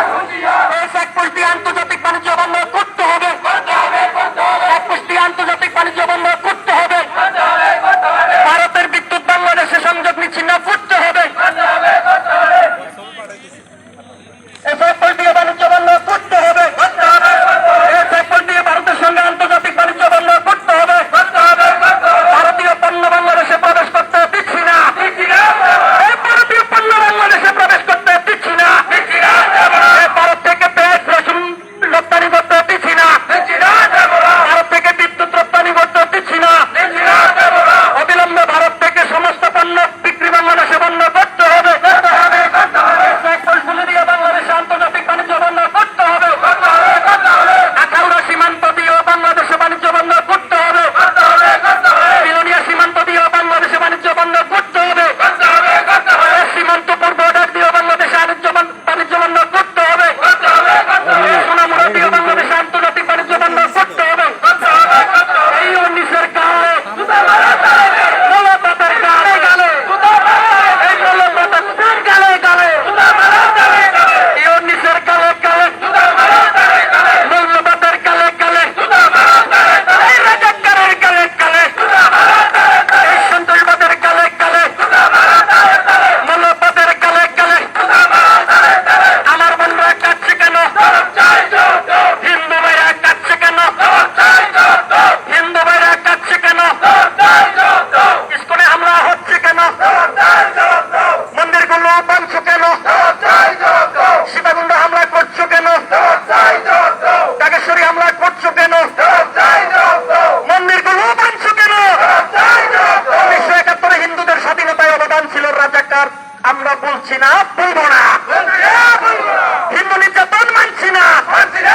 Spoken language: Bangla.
Come on, come on. কেন মন্দিরগুলো বাংশ কেন সীতাকুণ্ড হামলা করছ কেন ডাকেশ্বরী হামলা করছ কেন মন্দিরগুলো বাংশ কেন উনিশশো একাত্তরে হিন্দুদের স্বাধীনতায় অবদান ছিল রাজাকার আমরা বলছি না বলব না হিন্দু নির্যাতন মানছি না মানছি না।